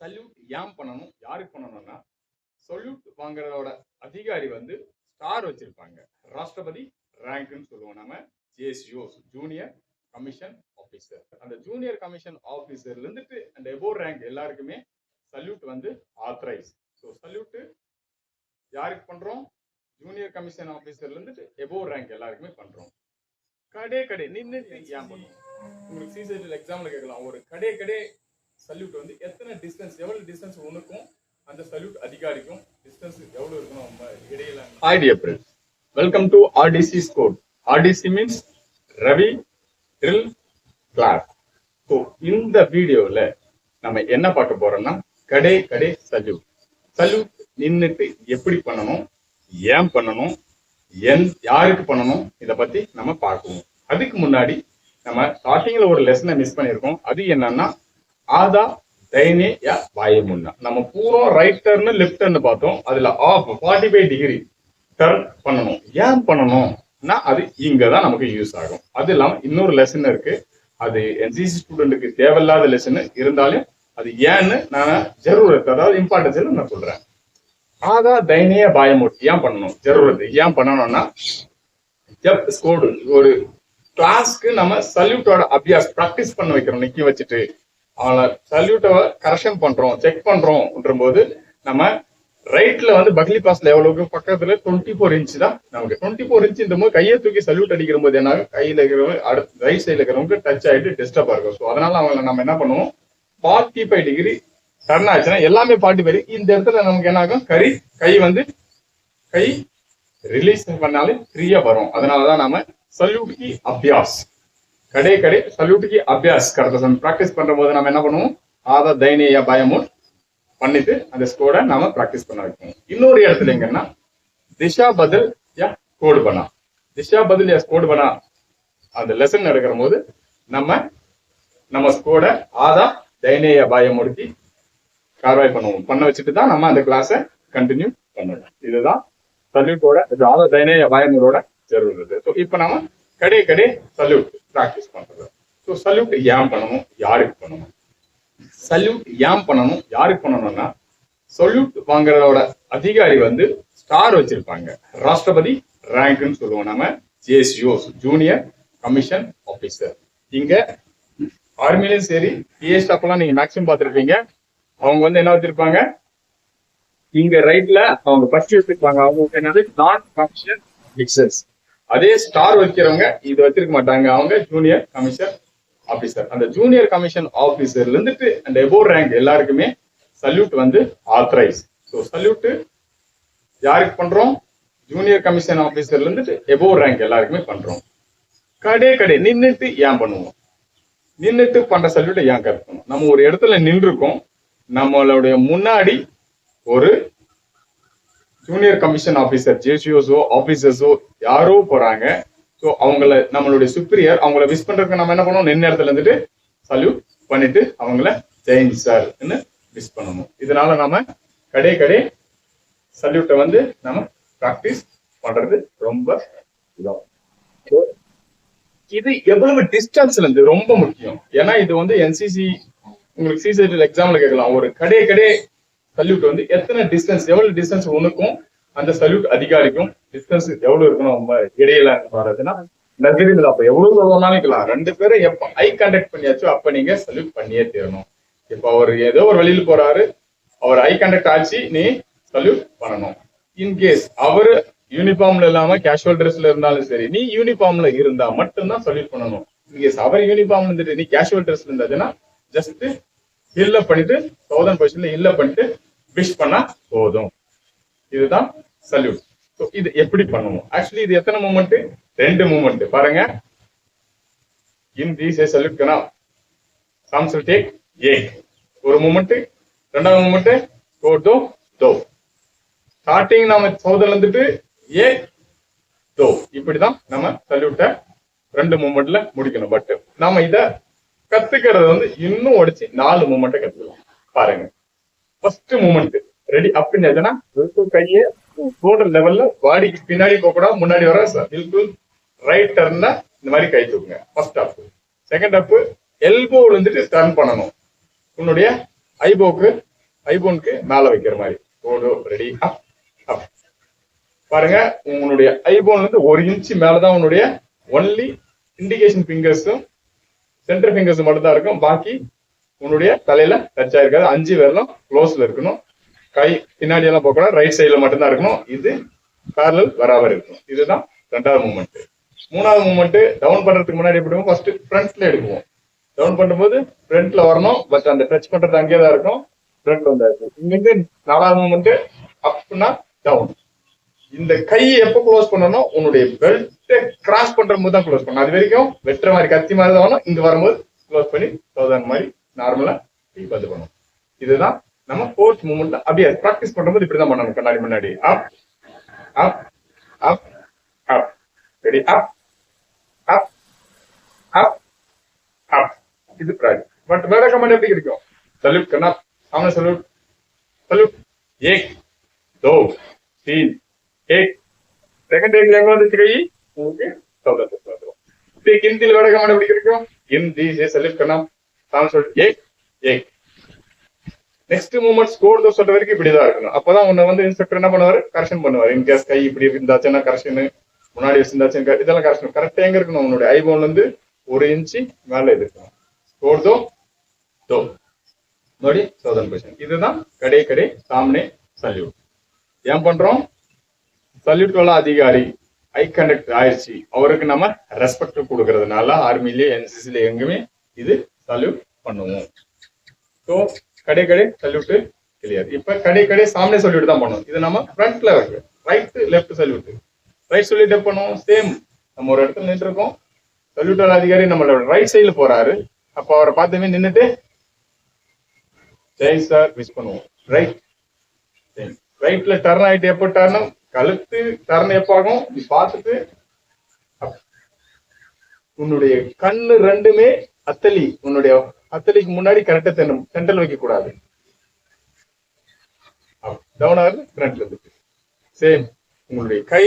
Salute ஏன் பண்ணணும் யாருக்கு பண்ணணும்னா சொல்யூட் வாங்குறதோட அதிகாரி வந்து ஸ்டார் வச்சிருப்பாங்க. ராஷ்டிரபதி ரேங்க்னு சொல்லுவோம் நம்ம ஜேசிஓ ஜூனியர் கமிஷன் ஆஃபீஸர் அந்த ஜூனியர் கமிஷன் ஆஃபீஸர்ல இருந்துட்டு அந்த எபோ ரேங்க் எல்லாருக்குமே சல்யூட் வந்து ஆத்தரைஸ் ஸோ சல்யூட் யாருக்கு பண்றோம்? ஜூனியர் கமிஷன் ஆஃபீஸர்ல இருந்துட்டு எபோ ரேங்க் எல்லாருக்குமே பண்றோம். கடை கடை நின்று ஏன் பண்ணுவோம். உங்களுக்கு சிசிடிஎல் எக்ஸாம்ல கேட்கலாம். ஒரு கடை கடை சல்யூட் வந்து எத்தனை டிஸ்டன்ஸ் எவ்வளவு டிஸ்டன்ஸ் உனக்கும் அந்த சல்யூட் அதிகாரிக்கும் டிஸ்டன்ஸ் எவ்வளவு இருக்கணும் நம்ம இடையில? Hi dear friends welcome to RTC score RTC means Ravi drill class so இந்த வீடியோவில் நம்ம என்ன பார்க்க போறோம்னா கடை கடை சல்யூட் சல்யூட் நின்றுட்டு எப்படி பண்ணணும் ஏன் பண்ணணும் என் யாருக்கு பண்ணணும் இதை பத்தி நம்ம பார்க்குவோம் அதுக்கு முன்னாடி நம்ம ஸ்டார்டிங்ல ஒரு லெசனை மிஸ் பண்ணியிருக்கோம். அது என்னன்னா ஆதா தைனே யா பாயமுன்னா நம்ம பூரம் ரைட் டர்னு லெஃப்ட் டர்னு பார்த்தோம். அதுல half forty five degree turn பண்ணணும். ஏன் பண்ணணும்னா அது இங்க தான் நமக்கு யூஸ் ஆகும். அது இல்லாமல் இன்னொரு லெசன் இருக்கு. அது என்சிசி ஸ்டூடெண்ட்டுக்கு தேவையில்லாத லெசன் இருந்தாலும் அது ஏன்னு நான் ஜரூரத் அதாவது இம்பார்ட்டன்ஸ் நான் சொல்றேன். ஆதா தைனிய பாயமூட் ஏன் பண்ணணும்? ஜரூரத் ஏன் பண்ணணும்னா ஜப் ஸ்கோடு ஒரு கிளாஸ்க்கு நம்ம சல்யூட்டோட அபியாஸ் ப்ராக்டிஸ் பண்ண வைக்கிறோம். நிக்க வச்சுட்டு. அவனை சல்யூட்டை கரெக்ஷன் பண்றோம் செக் பண்றோம்ன்ற போது நம்ம ரைட்ல வந்து பக்லி பாஸ்ல லெவலுக்கு பக்கத்துல டுவெண்ட்டி ஃபோர் இன்ச் தான் நமக்கு. டுவெண்ட்டி ஃபோர் இன்ச் இந்த போது கையை தூக்கி சல்யூட் அடிக்கிற போது என்ன கையில இருக்கிறவங்க அடுத்த ரைட் சைட்ல இருக்கிறவங்க டச் ஆயிட்டு டிஸ்டர்பா இருக்கும். ஸோ அதனால அவங்கள நம்ம என்ன பண்ணுவோம்? ஃபார்ட்டி ஃபைவ் டிகிரி டர்ன் ஆச்சுன்னா எல்லாமே ஃபார்ட்டி ஃபைவ் இந்த இடத்துல நமக்கு என்ன ஆகும்? கறி கை வந்து கை ரிலீஸ் பண்ணாலே ஃப்ரீயா வரும். அதனாலதான் நாம சல்யூட் கி அபியாஸ். கடை கடை சல்யூட்டுக்கு கி அபியாஸ் கடத்த ப்ராக்டிஸ் பண்ற போது நம்ம என்ன பண்ணுவோம்? ஆதா தைனிய பயமும் பண்ணிட்டு அந்த ஸ்கோரை நாம ப்ராக்டிஸ் பண்ண வைக்கணும் இன்னொரு இடத்துல எங்கன்னா திஷா பதில் யா கோடு பண்ணா. திஷா பதில் யா கோடு பண்ணா. அந்த லெசன் நடக்கிற போது நம்ம நம்ம ஸ்கோரை ஆதா தைனிய பாயம் கார்வாய் பண்ணுவோம். பண்ண வச்சுட்டு தான் நம்ம அந்த கிளாஸை கண்டினியூ பண்ணணும். இதுதான் சல்யூட்டோட ஆதா தைனேய பாயங்களோட ஜருறது ஸோ இப்போ நாம கடை கடை சல்யூட் ப்ராக்டிஸ் பண்றது. ஸோ சல்யூட் ஏன் பண்ணணும்? யாருக்கு பண்ணணும்? சல்யூட் ஏன் பண்ணணும்? யாருக்கு பண்ணணும்னா சல்யூட் வாங்குறதோட அதிகாரி வந்து ஸ்டார் வச்சிருப்பாங்க. ராஷ்டிரபதி ரேங்க்னு சொல்லுவோம் நம்ம ஜேசிஓ ஜூனியர் கமிஷன் ஆபீசர் இங்க ஆர்மிலையும் சரி பிஏ ஸ்டாஃப்லாம் நீங்க மேக்ஸிமம் பார்த்துருப்பீங்க. அவங்க வந்து என்ன வச்சிருப்பாங்க? இங்க ரைட்ல அவங்க ஃபர்ஸ்ட் வச்சிருப்பாங்க அவங்க என்னது? நான் கமிஷன் மிக்சர்ஸ் அதே ஸ்டார் வைக்கிறவங்க இது வச்சிருக்க மாட்டாங்க. அவங்க ஜூனியர் கமிஷன் ஆபீசர் அந்த ஜூனியர் கமிஷன் ஆபீசர்ல இருந்துட்டு அந்த எபோ ரேங்க் எல்லாருக்குமே சல்யூட் வந்து ஆத்தரைஸ் ஸோ சல்யூட் யாருக்கு பண்றோம்? ஜூனியர் கமிஷன் ஆபீசர்ல இருந்துட்டு எபோ ரேங்க் எல்லாருக்குமே பண்றோம். கடே கடை நின்றுட்டு ஏன் பண்ணுவோம்? நின்றுட்டு பண்ற சல்யூட்டை ஏன் கற்பணும் நம்ம ஒரு இடத்துல நின்றுருக்கோம். நம்மளுடைய முன்னாடி ஒரு ஜூனியர் கமிஷன் ஆஃபீஸர் ஜேசிஓஸோ ஆஃபீஸர்ஸோ யாரோ போறாங்க. ஸோ அவங்கள நம்மளுடைய சுப்பீரியர் அவங்கள விஷ் பண்றதுக்கு நம்ம என்ன பண்ணுவோம் நின்று இடத்துல இருந்துட்டு சல்யூட் பண்ணிட்டு அவங்கள ஜெயின் சார்னு மிஸ் பண்ணணும். இதனால நாம கடை கடை சல்யூட்டை வந்து நம்ம ப்ராக்டிஸ் பண்றது ரொம்ப இது. எவ்வளவு டிஸ்டன்ஸ்ல இருந்து ரொம்ப முக்கியம். ஏன்னா இது வந்து என்சிசி உங்களுக்கு சிசிடிஎல் எக்ஸாம்ல கேட்கலாம். ஒரு கடை கடை சல்யூட் வந்து எத்தனை டிஸ்டன்ஸ் எவ்வளவு டிஸ்டன்ஸ் உனக்கும் அந்த சல்யூட் அதிகாரிக்கும் டிஸ்டன்ஸ் எவ்வளவு இருக்கணும் நம்ம இடையில வர்றதுன்னா நதிரில் அப்ப எவ்வளவு தூரம்னாலும் இருக்கலாம். ரெண்டு பேரும் எப்ப ஐ கான்டாக்ட் பண்ணியாச்சோ அப்ப நீங்க சல்யூட் பண்ணியே தீரணும். இப்ப அவர் ஏதோ ஒரு வழியில் போறாரு அவர் ஐ கான்டாக்ட் ஆச்சு நீ சல்யூட் பண்ணணும். இன்கேஸ் அவரு யூனிஃபார்ம்ல இல்லாம கேஷுவல் ட்ரெஸ்ல இருந்தாலும் சரி நீ யூனிஃபார்ம்ல இருந்தா மட்டும்தான் சல்யூட் பண்ணணும். இன்கேஸ் அவர் யூனிஃபார்ம் இருந்துட்டு நீ கேஷுவல் ட்ரெஸ்ல இருந்ததுன்னா ஜஸ்ட் இல்ல பண்ணிட்டு சௌதன் பொசிஷன்ல இல்ல பண்ணிட்டு விஷ் பண்ணா போதும். இதுதான் சல்யூட் ஸோ இது எப்படி பண்ணுவோம்? ஆக்சுவலி இது எத்தனை மூமெண்ட் ரெண்டு மூமெண்ட் பாருங்க. இன் தீஸ் ஏ சல்யூட் கனா சாம்ஸ் வில் டேக் ஏக் ஒரு மூமெண்ட் ரெண்டாவது மூமெண்ட் கோ தோ தோ ஸ்டார்டிங் நாம சௌதர்ல இருந்துட்டு ஏ தோ இப்படிதான் நம்ம சல்யூட்டை ரெண்டு மூமெண்ட்ல முடிக்கணும். பட் நாம இதை கத்துக்கிறது வந்து இன்னும் உடைச்சு நாலு மூமெண்ட்டை கத்துக்கலாம். பாருங்க. ஃபர்ஸ்ட் மூமெண்ட் ரெடி அப்படின்னு எதுனா கையை டோட்டல் லெவல்ல பாடிக்கு பின்னாடி போக கூடாது முன்னாடி வர பில்குல் ரைட் டர்ன்ல இந்த மாதிரி கை தூக்குங்க. First up second up elbow விழுந்துட்டு டர்ன் பண்ணணும். உன்னுடைய ஐபோக்கு ஐபோனுக்கு மேல வைக்கிற மாதிரி. போடோ ரெடி அப் அப் பாருங்க உன்னுடைய ஐபோன்ல இருந்து ஒரு இன்ச் மேலதான் உன்னுடைய ஒன்லி இண்டிகேஷன் ஃபிங்கர்ஸும் சென்டர் ஃபிங்கர்ஸ் மட்டும் தான் இருக்கும். பாக்கி உன்னுடைய தலையில டச் ஆயிருக்காது. அஞ்சு விரலும் க்ளோஸ்ல இருக்கணும். கை பின்னாடி எல்லாம் போகக்கூடாது ரைட் சைடில் மட்டும்தான் இருக்கணும். இது பேரல் வராமல் இருக்கணும். இதுதான் ரெண்டாவது மூமெண்ட் மூணாவது மூமெண்ட் டவுன் பண்றதுக்கு முன்னாடி எப்படி ஃபர்ஸ்ட் ஃப்ரண்ட்ல எடுக்குவோம். டவுன் பண்ணும்போது ஃப்ரண்ட்ல வரணும். பட் அந்த டச் பண்றது அங்கேயே தான் இருக்கும் ஃப்ரண்ட்ல வந்தாச்சு இங்கிருந்து நாலாவது மூமெண்ட் அப்னா டவுன் இந்த கையை எப்போ க்ளோஸ் பண்ணணும்? உன்னுடைய பெல்ட் கிராஸ் பண்ற போது தான் க்ளோஸ் பண்ணணும் அது வரைக்கும் வெட்டுற மாதிரி கத்தி மாதிரி தான் வரணும் இங்க வரும்போது க்ளோஸ் பண்ணி சௌதான் மாதிரி நார்மலா வந்து பண்ணணும் இதுதான் நம்ம ஃபோர்த் மூமெண்ட் அப்படியே ப்ராக்டிஸ் பண்ணும்போது இப்படி தான் பண்ணணும் கண்ணாடி முன்னாடி அப் அப் அப் அப் ரெடி அப் அப் அப் அப் இது ப்ராக்டிஸ் பட் வேற கமெண்ட் எப்படி கிடைக்கும் சல்யூட் கண்ணா सामने सल्यूट सल्यूट एक दो तीन एक सेकंड एक लेंगे तो चाहिए சௌதத்துக்கு வந்துடும் இதே ஹிந்தியில் விடகமான எப்படி கிடைக்கும்? ஹிந்தி செலிப் கண்ணம் நான் சொல்லிட்டு ஏக் ஏக் நெக்ஸ்ட் மூமெண்ட் ஸ்கோர் தோ சொல்ற வரைக்கும் இப்படிதான் இருக்கணும். அப்பதான் உன்னை வந்து இன்ஸ்பெக்டர் என்ன பண்ணுவாரு? கரெக்ஷன் பண்ணுவார். இன்கேஸ் கை இப்படி இருந்தாச்சுன்னா கரெக்ஷன் முன்னாடி வச்சிருந்தாச்சுன்னு இதெல்லாம் கரெக்ஷன் கரெக்டா எங்க இருக்கணும்? உன்னுடைய ஐபோன்ல இருந்து ஒரு இன்ச்சு மேல இருக்கணும். ஸ்கோர் தோ? தோ. ನೋಡಿ சௌதன் கொஸ்டின் இதுதான் கடை கடை சாம்னே சல்யூட் ஏன் பண்றோம்? சல்யூட் அதிகாரி. ஐ கண்டக்ட் ஆயிடுச்சு அவருக்கு நம்ம ரெஸ்பெக்ட் கொடுக்கறதுனால ஆர்மிலேயே என்சிசில எங்குமே இது சல்யூட் பண்ணுவோம். ஸோ கடை கடை சல்யூட்டு கிளியர் இப்ப கடை கடை சாமனே சல்யூட் தான் பண்ணுவோம். இது நம்ம ஃப்ரண்ட்ல இருக்கு. ரைட் லெஃப்ட் சல்யூட் ரைட் சொல்லிட்டு பண்ணுவோம்? சேம் நம்ம ஒரு இடத்துல நின்று இருக்கோம் சல்யூட்டர் அதிகாரி நம்மளோட ரைட் சைடுல போறாரு. அப்போ அவரை பார்த்துமே நின்றுட்டு ஜெய் சார் மிஸ் பண்ணுவோம். ரைட் ரைட்ல டர்ன் ஆயிட்டு எப்போ டர்னும் கழுத்து டர்ன் எப்பாகும் நீ பார்த்துட்டு. உன்னுடைய கண்ணு ரெண்டுமே அத்தலி உன்னுடைய அத்தலிக்கு முன்னாடி கரெக்டா தென்னும். சென்டல் வைக்க கூடாது டவுன் ஆகுது ஃப்ரண்ட்ல இருக்கு. சேம் உங்களுடைய கை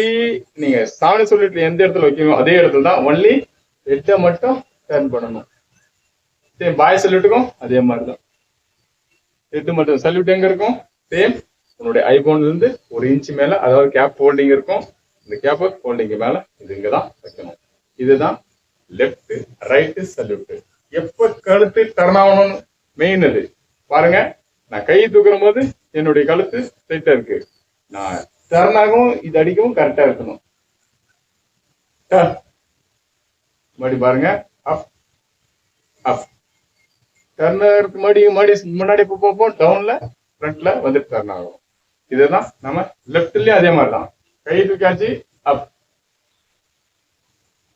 நீங்க சாமி சொல்லிட்டு எந்த இடத்துல வைக்கணும் அதே இடத்துல தான் ஒன்லி ஹெட்டை மட்டும் டர்ன் பண்ணணும். சேம் பாய் சொல்லிட்டுக்கும் அதே மாதிரி தான். ஹெட்டு மட்டும் சல்யூட் எங்க இருக்கும்? சேம் உன்னுடைய ஐபோன்ல இருந்து ஒரு இன்ச் மேல அதாவது கேப் ஹோல்டிங் இருக்கும். இந்த கேப் ஹோல்டிங் மேல இது இங்க தான் வைக்கணும். இதுதான் லெஃப்ட் ரைட் சல்யூட் எப்ப கழுத்து டர்ன் ஆகணும்னு? மெயின் அது பாருங்க நான் கை தூக்குற போது என்னுடைய கழுத்து ஸ்ட்ரைட்டா இருக்கு. நான் டர்ன் ஆகவும் இது அடிக்கவும் கரெக்டா இருக்கணும். மறுபடி பாருங்க அப் அப் டர்னருக்கு முன்னாடி முன்னாடி முன்னாடி போ பார்ப்போம் டவுன்ல ஃப்ரண்ட்ல வந்துட்டு டர்ன் ஆகும். இதுதான் நம்ம லெஃப்ட்லயும் அதே மாதிரி தான் கை தூக்காச்சு அப்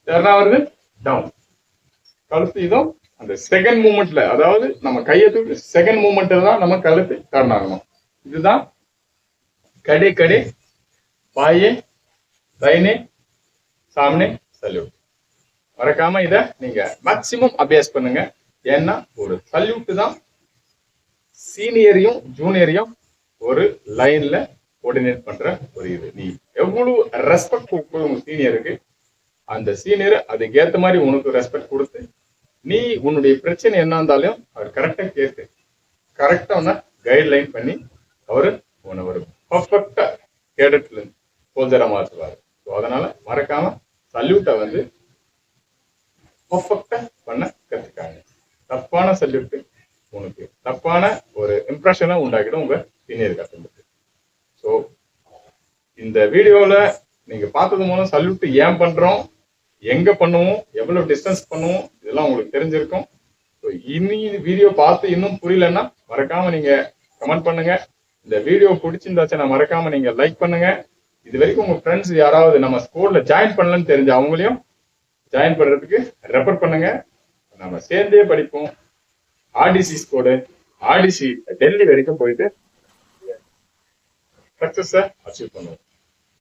டர்ன் வருது? டவுன் கழுத்து இதுவும் அந்த செகண்ட் மூமெண்ட்ல அதாவது நம்ம கையை தூக்கி செகண்ட் மூமெண்ட்ல தான் நம்ம கழுத்து டர்ன் ஆகணும். இதுதான் கடை கடை பாயே தைனே சாமனே சல்யூட் மறக்காம இத நீங்க மேக்சிமம் அபியாஸ் பண்ணுங்க. ஏன்னா ஒரு சல்யூட் தான் சீனியரையும் ஜூனியரையும் ஒரு லைன்ல கோஆர்டினேட் பண்ற ஒரு இது. நீ எவ்வளவு ரெஸ்பெக்ட் கொடுக்கணும் உங்க சீனியருக்கு அந்த சீனியர் அதுக்கு ஏத்த மாதிரி உனக்கு ரெஸ்பெக்ட் கொடுத்து நீ உன்னுடைய பிரச்சனை என்ன இருந்தாலும் அவர் கரெக்டா கேட்டு கரெக்டா உன்னை கைட்லைன் பண்ணி அவரு உன்னை ஒரு பர்ஃபெக்டா கேடட்ல சோல்ஜரா மாற்றுவார் ஸோ அதனால மறக்காம சல்யூட்டை வந்து பர்ஃபெக்டா பண்ண கத்துக்காங்க. தப்பான சல்யூட்டு உனக்கு தப்பான ஒரு இம்ப்ரெஷனை உண்டாக்கிடும் உங்க சீனியர் கத்துக்கிட்டு ஸோ இந்த வீடியோவில் நீங்கள் பார்த்தது மூலம் சல்யூட்டு ஏன் பண்ணுறோம் எங்கே பண்ணுவோம்? எவ்வளோ டிஸ்டன்ஸ் பண்ணுவோம்? இதெல்லாம் உங்களுக்கு தெரிஞ்சிருக்கும். ஸோ இனி வீடியோ பார்த்து இன்னும் புரியலன்னா மறக்காமல் நீங்கள் கமெண்ட் பண்ணுங்கள் இந்த வீடியோ பிடிச்சிருந்தாச்சுன்னா மறக்காமல் நீங்கள் லைக் பண்ணுங்கள் இது வரைக்கும் உங்கள் ஃப்ரெண்ட்ஸ் யாராவது நம்ம ஸ்கூலில் ஜாயின் பண்ணலன்னு தெரிஞ்ச அவங்களையும் ஜாயின் பண்ணுறதுக்கு ரெஃபர் பண்ணுங்கள் நம்ம சேர்ந்தே படிப்போம். ஆர்டிசி ஸ்கோடு ஆர்டிசி டெல்லி வரைக்கும் போயிட்டு சக்சஸ் அச்சீவ் பண்ணுவோம்